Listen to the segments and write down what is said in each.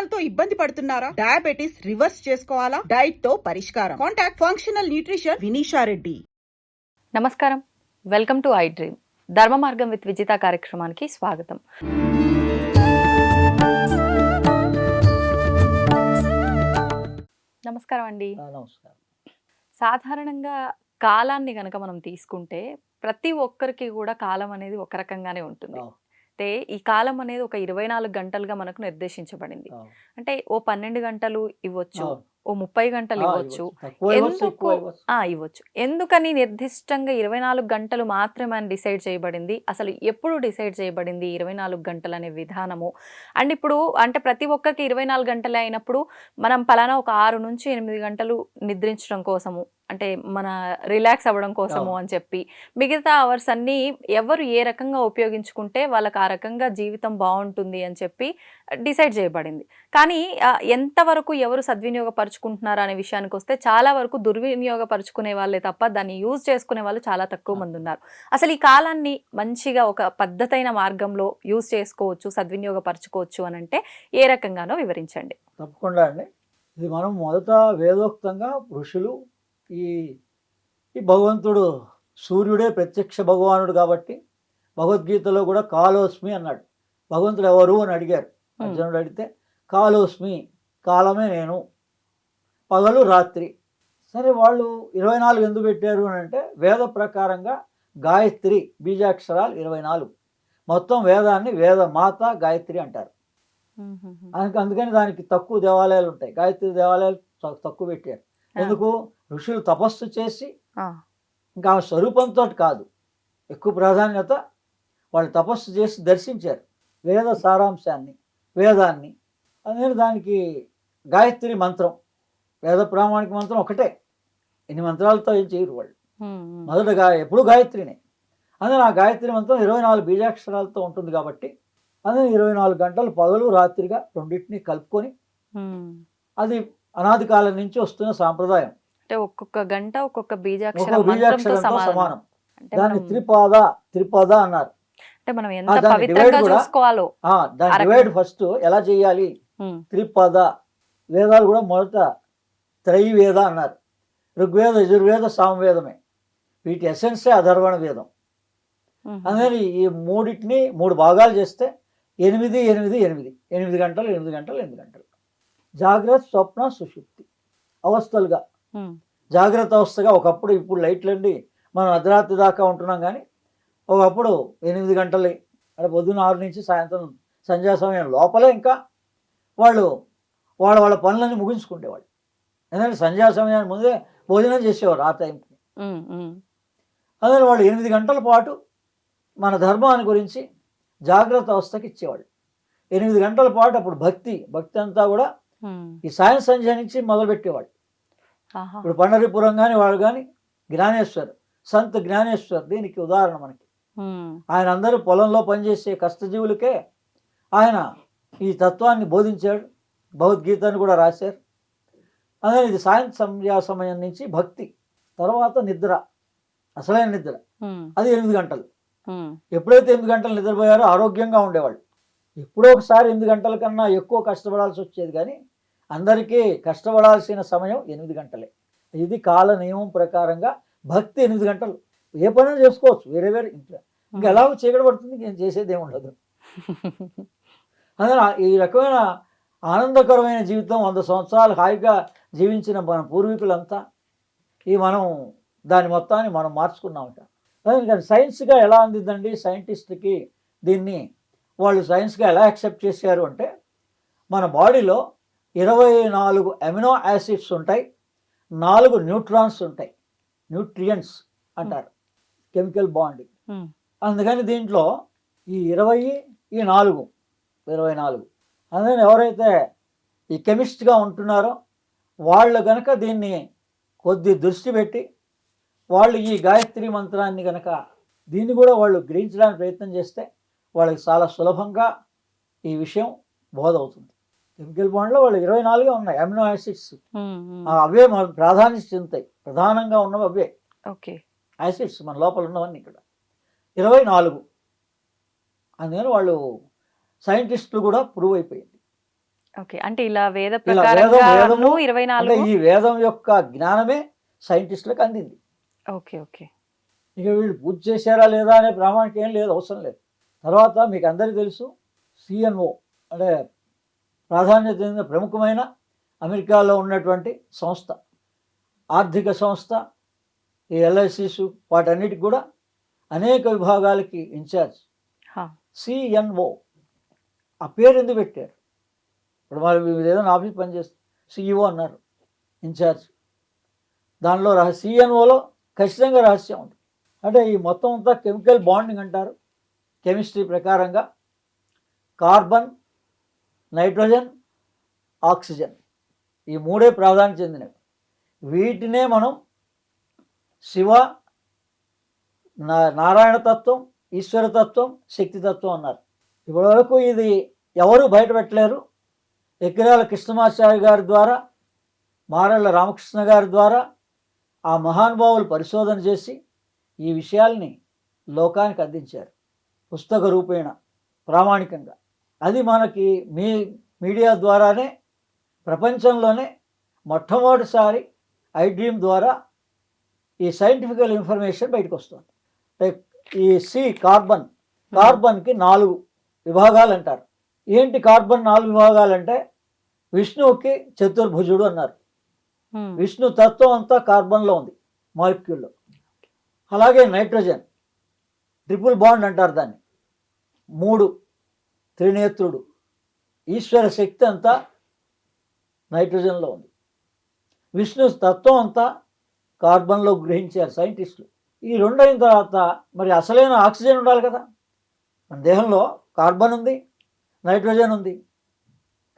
కొలెస్ట్రాల్తో ఇబ్బంది పడుతున్నారా? Diabetes reverse చేసుకోవాలా? డైట్తో పరిష్కారం. Contact functional nutrition Vinisha Reddy. నమస్కారం. Welcome to I dream. Dharma Margam with Vijitha కార్యక్రమానికి స్వాగతం. నమస్కారం అండి. నమస్కారం. సాధారణంగా కాలాన్ని కనుక మనం తీసుకుంటే ప్రతి ఒక్కరికి కూడా కాలం అనేది ఒక రకంగానే ఉంటుంది. అయితే ఈ కాలం అనేది ఒక ఇరవై నాలుగు గంటలుగా మనకు నిర్దేశించబడింది. అంటే ఓ పన్నెండు గంటలు ఇవ్వచ్చు. ఓ ముప్పై గంటలు ఇవ్వచ్చు ఎందుకు ఇవ్వచ్చు. ఆ ఇవ్వచ్చు ఎందుకని నిర్దిష్టంగా ఇరవై నాలుగు గంటలు మాత్రమే అని డిసైడ్ చేయబడింది అసలు ఎప్పుడు డిసైడ్ చేయబడింది ఇరవై నాలుగు గంటలు అనే విధానము అండ్ ఇప్పుడు అంటే ప్రతి ఒక్కరికి ఇరవై నాలుగు గంటలే అయినప్పుడు మనం పలానా ఒక ఆరు నుంచి ఎనిమిది గంటలు నిద్రించడం కోసము అంటే మన రిలాక్స్ అవ్వడం కోసము. అని చెప్పి మిగతా అవర్స్ అన్నీ ఎవరు ఏ రకంగా ఉపయోగించుకుంటే వాళ్ళకి ఆ రకంగా జీవితం బాగుంటుంది అని చెప్పి డిసైడ్ చేయబడింది. కానీ ఎంతవరకు ఎవరు సద్వినియోగపరుచుకుంటున్నారు అనే విషయానికి వస్తే చాలా వరకు దుర్వినియోగపరుచుకునే వాళ్ళే తప్ప దాన్ని యూజ్ చేసుకునే వాళ్ళు చాలా తక్కువ మంది ఉన్నారు. అసలు ఈ కాలాన్ని మంచిగా ఒక పద్ధతైన మార్గంలో యూజ్ చేసుకోవచ్చు సద్వినియోగపరచుకోవచ్చు అని అంటే ఏ రకంగానో వివరించండి. తప్పకుండా అండి. ఇది మనం మొదట వేదోక్తంగా ఋషులు ఈ ఈ భగవంతుడు సూర్యుడే ప్రత్యక్ష భగవానుడు కాబట్టి భగవద్గీతలో కూడా కాలోస్మి అన్నాడు. భగవంతుడు ఎవరు అని అడిగారు. అర్జునుడు అడిగితే కాలోస్మి కాలమే నేను. పగలు రాత్రి. సరే వాళ్ళు ఇరవై నాలుగు ఎందుకు పెట్టారు అని అంటే వేద ప్రకారంగా గాయత్రి బీజాక్షరాలు ఇరవై నాలుగు. మొత్తం వేదాన్ని వేద మాత గాయత్రి అంటారు. అందుక- అందుకని దానికి తక్కువ దేవాలయాలు ఉంటాయి. గాయత్రి దేవాలయాలు తక్కువ పెట్టారు. ఎందుకు? ఋషులు తపస్సు చేసి. ఇంకా స్వరూపంతో కాదు. ఎక్కువ ప్రాధాన్యత వాళ్ళు తపస్సు చేసి దర్శించారు. వేద సారాంశాన్ని వేదాన్ని. అందుకని దానికి గాయత్రి మంత్రం వేద ప్రామాణిక మంత్రం ఒకటే. ఎన్ని మంత్రాలతో ఏం చేయరు వాళ్ళు. మొదటగా ఎప్పుడు గాయత్రినే. అందుకని ఆ గాయత్రి మంత్రం ఇరవై నాలుగు బీజాక్షరాలతో ఉంటుంది కాబట్టి అందుకని ఇరవై నాలుగు గంటలు పగలు రాత్రిగా రెండింటిని కలుపుకొని. అది అనాది కాలం నుంచి వస్తున్న సాంప్రదాయం. అంటే ఒక్కొక్క గంట ఒక్కొక్క బీజాక్షర బీజాక్షరంతో సమానం. దాన్ని త్రిపాద త్రిపద అన్నారు. అంటే మనం ఎంత పవిత్రంగా చూసుకోవాలో ఆ, దాని. డివైడ్ ఫస్ట్ ఎలా చేయాలి? త్రిపద వేదాలు కూడా మొదట త్రైవేద అన్నారు. ఋగ్వేద యజుర్వేద సామవేదమే. వీటి ఎసెన్సే అధర్వణ వేదం. అందుకని ఈ మూడింటిని మూడు భాగాలు చేస్తే ఎనిమిది ఎనిమిది ఎనిమిది. ఎనిమిది గంటలు ఎనిమిది గంటలు ఎనిమిది గంటలు. జాగ్రత్త స్వప్న సుషుప్తి అవస్థలుగా. జాగ్రత్త అవస్థగా ఒకప్పుడు ఇప్పుడు లైట్లండి. మనం అర్ధరాత్రి దాకా ఉంటున్నాం కానీ ఒకప్పుడు ఎనిమిది గంటలు అంటే పొద్దున్న ఆరు నుంచి సాయంత్రం సంధ్యా సమయం లోపలే ఇంకా వాళ్ళు వాళ్ళ వాళ్ళ పనులన్నీ ముగించుకునేవాళ్ళు ఎందుకంటే సంధ్యా సమయానికి ముందే భోజనం చేసేవారు ఆ టైంకి. అందుకని వాళ్ళు ఎనిమిది గంటల పాటు మన ధర్మాన్ని గురించి జాగ్రత్త అవస్థకి ఇచ్చేవాళ్ళు. ఎనిమిది గంటల పాటు అప్పుడు భక్తి భక్తి అంతా కూడా ఈ సాయం సంధ్య నుంచి మొదలుపెట్టేవాళ్ళు. ఇప్పుడు పండరిపురం కానీ వాళ్ళు కానీ జ్ఞానేశ్వర్ సంత్ జ్ఞానేశ్వర్ దీనికి ఉదాహరణ మనకి. ఆయన అందరూ పొలంలో పనిచేసే కష్టజీవులకే ఆయన ఈ తత్వాన్ని బోధించాడు భగవద్గీతను కూడా రాశారు. అదే ఇది సాయం సంధ్యా సమయం నుంచి భక్తి తర్వాత నిద్ర అసలైన నిద్ర. అది ఎనిమిది గంటలు. ఎప్పుడైతే ఎనిమిది గంటలు నిద్రపోయారో ఆరోగ్యంగా ఉండేవాళ్ళు. ఎప్పుడో ఒకసారి ఎనిమిది గంటల కన్నా ఎక్కువ కష్టపడాల్సి వచ్చేది కానీ అందరికీ కష్టపడాల్సిన సమయం ఎనిమిది గంటలే. ఇది కాల నియమం ప్రకారంగా భక్తి ఎనిమిది గంటలు. ఏ పని చేసుకోవచ్చు వేరే వేరే ఇంట్లో. ఇంకా ఎలాగో చీకటి పడుతుంది నేను చేసేది ఏమి ఉండదు. అందుకని ఈ రకమైన ఆనందకరమైన జీవితం వంద సంవత్సరాలు హాయిగా జీవించిన మన పూర్వీకులంతా ఈ మనం దాని మొత్తాన్ని మనం మార్చుకున్నామట. అందుకని సైన్స్గా ఎలా అందిందండి? సైంటిస్ట్కి దీన్ని వాళ్ళు సైన్స్గా ఎలా యాక్సెప్ట్ చేశారు అంటే మన బాడీలో ఇరవై నాలుగు అమినో యాసిడ్స్ ఉంటాయి నాలుగు న్యూట్రాన్స్ ఉంటాయి న్యూట్రియంట్స్ అంటారు కెమికల్ బాండింగ్. అందుకని దీంట్లో ఈ ఇరవై ఈ నాలుగు ఇరవై నాలుగు అందుకని ఎవరైతే ఈ కెమిస్ట్గా ఉంటున్నారో వాళ్ళు గనక దీన్ని కొద్ది దృష్టి పెట్టి వాళ్ళు ఈ గాయత్రి మంత్రాన్ని గనక దీన్ని కూడా వాళ్ళు గ్రహించడానికి ప్రయత్నం చేస్తే వాళ్ళకి చాలా సులభంగా ఈ విషయం బోధవుతుంది. కెమికల్ బాండ్లో వాళ్ళు ఇరవై నాలుగే ఉన్నాయి అమినో యాసిడ్స్. అవే మన ప్రాధాన్యత చెందుతాయి. ప్రధానంగా ఉన్నవి అవే. ఓకే. యాసిడ్స్ మన లోపల ఉన్నవన్నీ ఇక్కడ. ఇరవై నాలుగు. అందుకని వాళ్ళు సైంటిస్టులు కూడా ప్రూవ్ అయిపోయింది. ఓకే. అంటే ఇలా వేద ఇరవై నాలుగు ఈ వేదం యొక్క జ్ఞానమే సైంటిస్టులకు అందింది. Okay okay. ఇక వీళ్ళు పూజ చేశారా లేదా అనే ప్రామాణికం ఏం లేదు అవసరం లేదు. తర్వాత మీకు అందరికీ తెలుసు సిఎన్ఓ అంటే ప్రాధాన్యత చెందిన ప్రముఖమైన అమెరికాలో ఉన్నటువంటి సంస్థ ఆర్థిక సంస్థ ఈ ఎల్ఐసిస్ వాటన్నిటికి కూడా అనేక విభాగాలకి ఇన్ఛార్జ్. సిఎన్ఓ ఆ పేరు ఎందుకు పెట్టారు? ఇప్పుడు మీరు ఏదైనా ఆఫీస్ పనిచేస్తారు సిఇఓ అన్నారు ఇన్ఛార్జ్ దానిలో రహ సిఎన్ఓలో ఖచ్చితంగా రహస్యం ఉంది. అంటే ఈ మొత్తం అంతా కెమికల్ బాండింగ్ అంటారు కెమిస్ట్రీ ప్రకారంగా. Carbon nitrogen oxygen. ఈ మూడే ప్రాధాన్యత చెందినవి. వీటినే మనం శివ నారాయణ తత్వం ఈశ్వరతత్వం శక్తితత్వం అన్నారు. ఇప్పటివరకు ఇది ఎవరు బయటపెట్టలేరు. ఎక్కిరాల కృష్ణమాచార్య గారి ద్వారా మారళ్ళ రామకృష్ణ గారి ద్వారా ఆ మహానుభావులు పరిశోధన చేసి ఈ విషయాల్ని లోకానికి అందించారు. పుస్తక రూపేణ ప్రామాణికంగా. అది మనకి మీ మీడియా ద్వారానే ప్రపంచంలోనే మొట్టమొదటిసారి ఐ డ్రీమ్ ద్వారా ఈ సైంటిఫికల్ ఇన్ఫర్మేషన్ బయటకు వస్తుంది లైక్ ఈ సి కార్బన్ కార్బన్కి నాలుగు విభాగాలు అంటారు ఏంటి కార్బన్ నాలుగు విభాగాలు అంటే విష్ణువుకి చతుర్భుజుడు అన్నారు. విష్ణు తత్వం అంతా కార్బన్లో ఉంది మాలిక్యూల్లో. అలాగే నైట్రోజన్ ట్రిపుల్ బాండ్ అంటారు దాన్ని. మూడు త్రినేత్రుడు. ఈశ్వర శక్తి అంతా నైట్రోజన్లో ఉంది. విష్ణు తత్వం అంతా కార్బన్లో గ్రహించారు సైంటిస్టులు. ఈ రెండు అయిన తర్వాత మరి అసలైన ఆక్సిజన్ ఉండాలి కదా. మన దేహంలో కార్బన్ ఉంది నైట్రోజన్ ఉంది.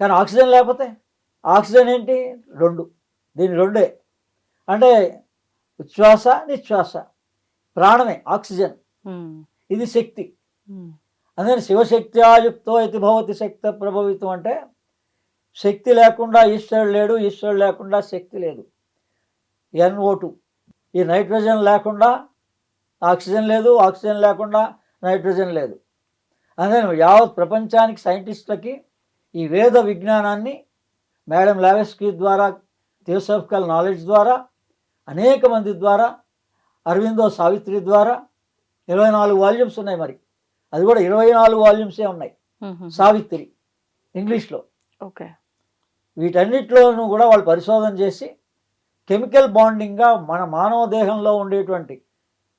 కానీ ఆక్సిజన్ లేకపోతే? ఆక్సిజన్ ఏంటి? రెండు. దీని రెండే. అంటే ఉచ్ఛ్వాస నిశ్వాస. ప్రాణమే ఆక్సిజన్. ఇది శక్తి. అందుకని శివశక్త్యాయుక్తో ఇది భవతి శక్తి ప్రభావితం అంటే శక్తి లేకుండా ఈశ్వరుడు లేడు ఈశ్వరుడు లేకుండా శక్తి లేదు. NO two. ఈ నైట్రోజన్ లేకుండా ఆక్సిజన్ లేదు ఆక్సిజన్ లేకుండా నైట్రోజన్ లేదు. అందుకని యావత్ ప్రపంచానికి సైంటిస్టులకి ఈ వేద విజ్ఞానాన్ని మేడం లావెస్కీ ద్వారా థియోసాఫికల్ నాలెడ్జ్ ద్వారా అనేక మంది ద్వారా అరవిందో సావిత్రి ద్వారా ఇరవై నాలుగు వాల్యూమ్స్ ఉన్నాయి మరి. అది కూడా ఇరవై నాలుగు వాల్యూమ్సే ఉన్నాయి. సావిత్రి ఇంగ్లీష్లో. ఓకే. వీటన్నిటిలోనూ కూడా వాళ్ళు పరిశోధన చేసి కెమికల్ బాండింగ్గా మన మానవ దేహంలో ఉండేటువంటి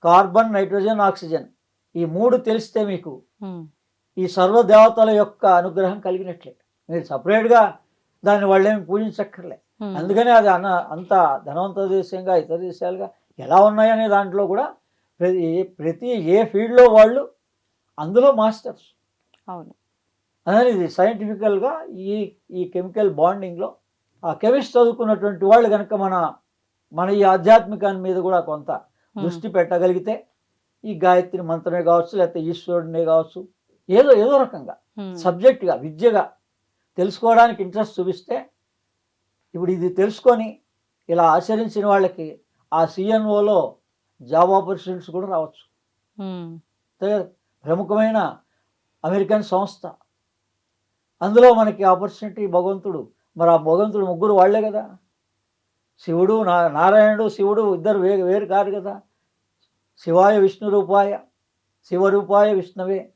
కార్బన్ నైట్రోజన్ ఆక్సిజన్ ఈ మూడు తెలిస్తే మీకు ఈ సర్వదేవతల యొక్క అనుగ్రహం కలిగినట్లే. మీరు సపరేట్గా దాన్ని వాళ్ళేమి పూజించక్కర్లే. అందుకనే అది అన్న అంత ధనవంత దేశంగా ఇతర దేశాలుగా ఎలా ఉన్నాయనే దాంట్లో కూడా ప్రతి ప్రతి ఏ ఫీల్డ్లో వాళ్ళు అందులో మాస్టర్స్. అవును. అనేది ఇది సైంటిఫికల్గా ఈ ఈ కెమికల్ బాండింగ్లో ఆ కెమిస్ట్ చదువుకున్నటువంటి వాళ్ళు కనుక మన మన ఈ ఆధ్యాత్మికాన్ని మీద కూడా కొంత దృష్టి పెట్టగలిగితే ఈ గాయత్రి మంత్రమే కావచ్చు లేకపోతే ఈశ్వరుడినే కావచ్చు ఏదో ఏదో రకంగా సబ్జెక్టుగా విద్యగా తెలుసుకోవడానికి ఇంట్రెస్ట్ చూపిస్తే ఇప్పుడు ఇది తెలుసుకొని ఇలా ఆచరించిన వాళ్ళకి ఆ సిఎన్ఓలో జాబ్ ఆపర్చునిటీస్ కూడా రావచ్చు? ప్రముఖమైన అమెరికన్ సంస్థ. అందులో మనకి ఆపర్చునిటీ భగవంతుడు. మరి ఆ భగవంతుడు ముగ్గురు వాళ్ళే కదా. శివుడు నా నారాయణుడు శివుడు ఇద్దరు వే వేరు కాదు కదా. శివాయ విష్ణు రూపాయ శివరూపాయ విష్ణువే.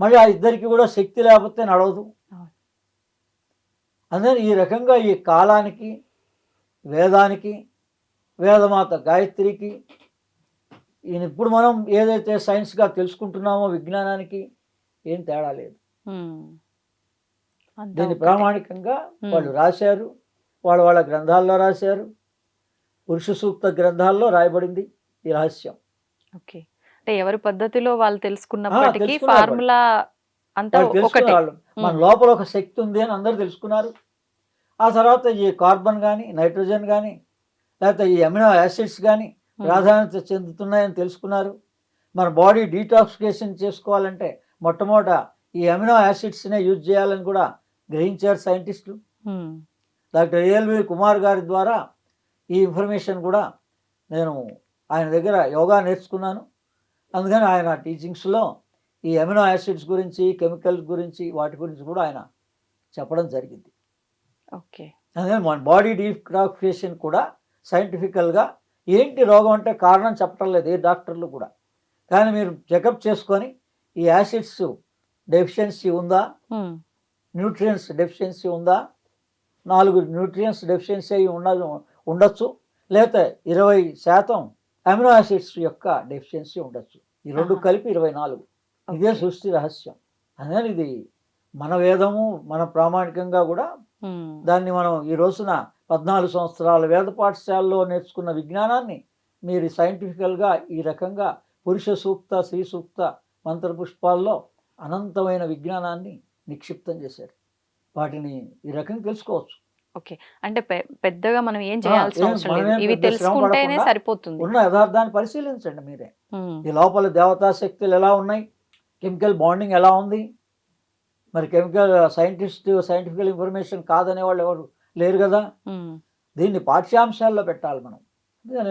మరి ఆ ఇద్దరికి కూడా శక్తి లేకపోతే నడవదు. అందుకని ఈ రకంగా ఈ కాలానికి వేదానికి వేదమాత గాయత్రికి ఇప్పుడు మనం ఏదైతే సైన్స్గా తెలుసుకుంటున్నామో విజ్ఞానానికి ఏం తేడా లేదు. దీన్ని. ప్రామాణికంగా. వాళ్ళు రాశారు. వాళ్ళ వాళ్ళ గ్రంథాల్లో రాశారు. పురుష సూక్త గ్రంథాల్లో రాయబడింది ఈ రహస్యం. ఓకే. అంటే ఎవరి పద్ధతిలో వాళ్ళు తెలుసుకున్నప్పటికీ. ఫార్ములా అంతా ఒకటే. వాళ్ళు. మన లోపల ఒక శక్తి ఉంది అని అందరూ తెలుసుకున్నారు. ఆ తర్వాత ఈ కార్బన్ కానీ నైట్రోజన్ కానీ లేకపోతే ఈ అమినో యాసిడ్స్ కానీ ప్రాధాన్యత చెందుతున్నాయని తెలుసుకున్నారు. మన బాడీ డీటాక్సికేషన్ చేసుకోవాలంటే మొట్టమొదట ఈ అమినో యాసిడ్స్నే యూజ్ చేయాలని కూడా గ్రహించారు సైంటిస్టులు. డాక్టర్ ఏఎల్వి కుమార్ గారి ద్వారా ఈ ఇన్ఫర్మేషన్ కూడా నేను ఆయన దగ్గర యోగా నేర్చుకున్నాను. అందుకని ఆయన టీచింగ్స్లో ఈ అమినో యాసిడ్స్ గురించి కెమికల్స్ గురించి వాటి గురించి కూడా ఆయన చెప్పడం జరిగింది. ఓకే. అదే మన బాడీ డీక్రాఫికేషన్ కూడా సైంటిఫికల్గా ఏంటి రోగం అంటే కారణం చెప్పడం లేదు ఏ డాక్టర్లు కూడా. కానీ మీరు చెకప్ చేసుకొని ఈ యాసిడ్స్ డెఫిషియన్సీ ఉందా? న్యూట్రియన్స్ డెఫిషియన్సీ ఉందా? నాలుగు న్యూట్రియన్స్ డెఫిషియన్సీ అయి ఉన్న ఉండొచ్చు. లేకపోతే ఇరవై శాతం అమినో యాసిడ్స్ యొక్క డెఫిషియన్సీ ఉండొచ్చు. ఈ రెండు. కలిపి ఇరవై నాలుగు. ఇదే. సృష్టి రహస్యం. అదే ఇది మన వేదము మన ప్రామాణికంగా కూడా దాన్ని మనం ఈ రోజున పద్నాలుగు సంవత్సరాల వేద పాఠశాలలో నేర్చుకున్న విజ్ఞానాన్ని మీరు సైంటిఫికల్గా ఈ రకంగా పురుష సూక్త స్త్రీ సూక్త మంత్రపుష్పాల్లో అనంతమైన విజ్ఞానాన్ని నిక్షిప్తం చేశారు. వాటిని ఈ రకంగా తెలుసుకోవచ్చు. అంటే పె- పెద్దగా మనం ఏం చేయాల్సిన అవసరం ఇవి తెలుసుకుంటేనే సరిపోతుంది. ఉన్న యథార్థాన్ని పరిశీలించండి మీరే. ఈ లోపల దేవతా శక్తులు ఎలా ఉన్నాయి? కెమికల్ బాండింగ్ ఎలా ఉంది? మరి కెమికల్ సైంటిస్ట్ సైంటిఫికల్ ఇన్ఫర్మేషన్ కాదనే వాళ్ళు ఎవరు? లేరు కదా? దీన్ని పాఠ్యాంశాల్లో పెట్టాలి మనం.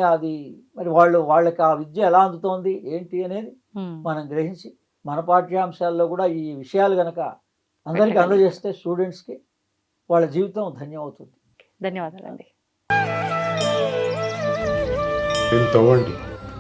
అది మరి వాళ్ళు వాళ్ళకి ఆ విద్య ఎలా అందుతోంది ఏంటి అనేది. మనం గ్రహించి మన పాఠ్యాంశాల్లో కూడా ఈ విషయాలు కనుక అందరికీ. అందజేస్తే స్టూడెంట్స్కి వాళ్ళ జీవితం ధన్యమవుతుంది. ధన్యవాదాలండి. తవ్వండి.